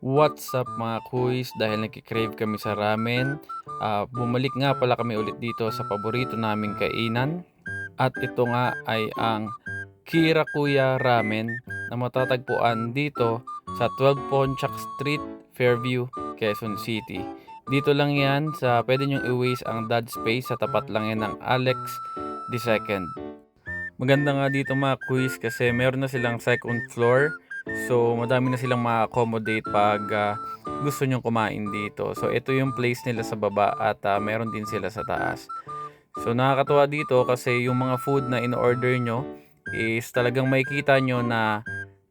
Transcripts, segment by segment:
What's up mga kuys? Dahil nagkikrave kami sa ramen, ah, bumalik nga pala kami ulit dito sa paborito naming kainan. At ito nga ay ang Kira Kuya Ramen na matatagpuan dito sa 12 Ponchak Street, Fairview, Quezon City. Dito lang yan sa pwede nyong i-waste ang dad space sa tapat lang yan ng Alex II. Maganda nga dito mga quiz kasi meron na silang second floor. So madami na silang ma-accommodate pag ah, gusto nyong kumain dito. So ito yung place nila sa baba at ah, meron din sila sa taas. So nakakatuwa dito kasi yung mga food na in-order nyo is talagang makikita nyo na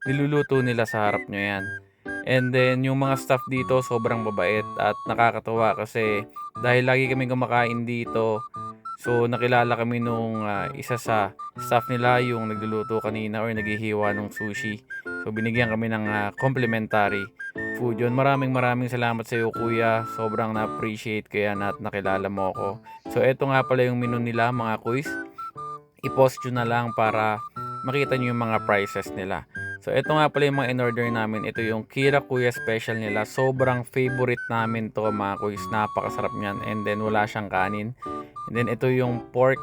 niluluto nila sa harap nyo yan. And then yung mga staff dito sobrang babait at nakakatuwa kasi dahil lagi kami kumakain dito So nakilala kami nung ah, isa sa staff nila yung nagluluto kanina or naghihiwa ng sushi. So binigyan kami ng ah, complimentary food yun. Maraming maraming salamat sa iyo kuya. Sobrang na-appreciate ko yan at nakilala mo ako. So eto nga pala yung menu nila mga quiz. I-post nyo na lang para makita nyo yung mga prices nila. So ito nga pala yung mga in-order namin. Ito yung Kira Kuya Special nila. Sobrang favorite namin to mga quiz. Napakasarap niyan. And then wala siyang kanin. And then ito yung pork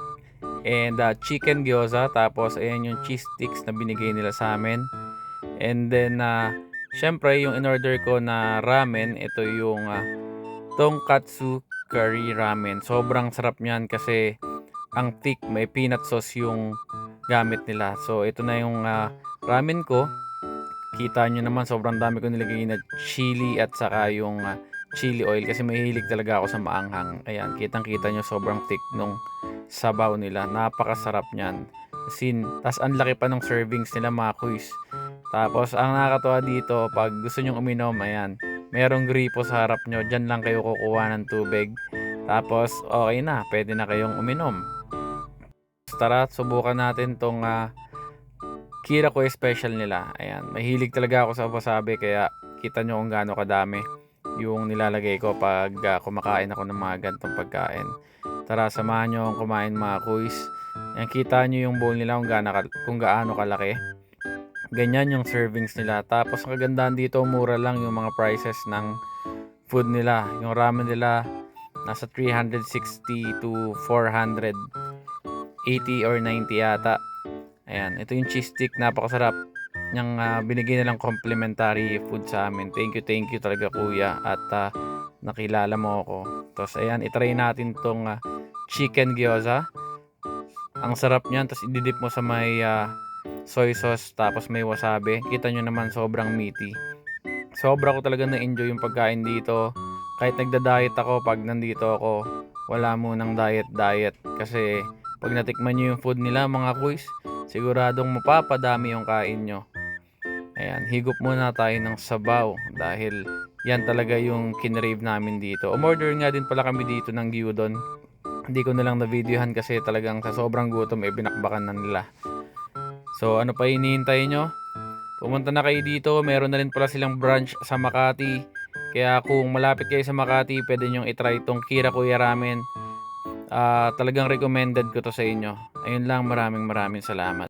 and uh, chicken gyoza. Tapos ayan yung cheese sticks na binigay nila sa amin. And then uh, syempre yung in-order ko na ramen, ito yung uh, tonkatsu curry ramen. Sobrang sarap niyan kasi ang thick, may peanut sauce yung gamit nila. So ito na yung uh, ramen ko. Kita nyo naman sobrang dami ko nilagay na chili at saka yung uh, chili oil kasi mahilig talaga ako sa maanghang. Ayan, kitang-kita nyo sobrang thick nung sabaw nila. Napakasarap niyan. Sin, tas ang laki pa ng servings nila mga quiz. Tapos ang nakakatuwa dito, pag gusto nyong uminom, ayan, merong gripo sa harap nyo. Diyan lang kayo kukuha ng tubig. Tapos okay na, pwede na kayong uminom. Tara, subukan natin tong ah, Kira Kuya Special nila. Ayan, mahilig talaga ako sa wasabi kaya kita nyo kung gaano kadami yung nilalagay ko pag ah, kumakain ako ng mga gantong pagkain. Tara, samahan nyo kumain mga kuys. Ayan, kita nyo yung bowl nila kung gaano, kung gaano kalaki. Ganyan yung servings nila. Tapos ang kagandahan dito, mura lang yung mga prices ng food nila. Yung ramen nila, nasa 360 to 480 or 90 yata. Ayan, ito yung cheese stick, napakasarap. Yung ah, binigay nilang complimentary food sa amin. Thank you, thank you talaga kuya. At ah, nakilala mo ako. Tapos ayan, itry natin tong ah, chicken gyoza. Ang sarap niyan. Tapos ididip mo sa may ah, soy sauce. Tapos may wasabi. Kita nyo naman sobrang meaty. Sobra ko talaga na-enjoy yung pagkain dito. Kahit nagda-diet ako, pag nandito ako, wala munang diet-diet. Kasi pag natikman nyo yung food nila mga quiz, siguradong mapapadami yung kain nyo. Ayan, higop muna tayo ng sabaw dahil yan talaga yung kinrave namin dito. Umorder nga din pala kami dito ng gyudon. Hindi ko na lang na-videohan kasi talagang sa sobrang gutom eh binakbakan na nila. So ano pa hinihintay nyo? Pumunta na kayo dito, meron na rin pala silang branch sa Makati. Kaya kung malapit kayo sa Makati, pwede nyong itry itong Kira Kuya Ramen. Ah, talagang recommended ko to sa inyo. Ayun lang, maraming maraming salamat.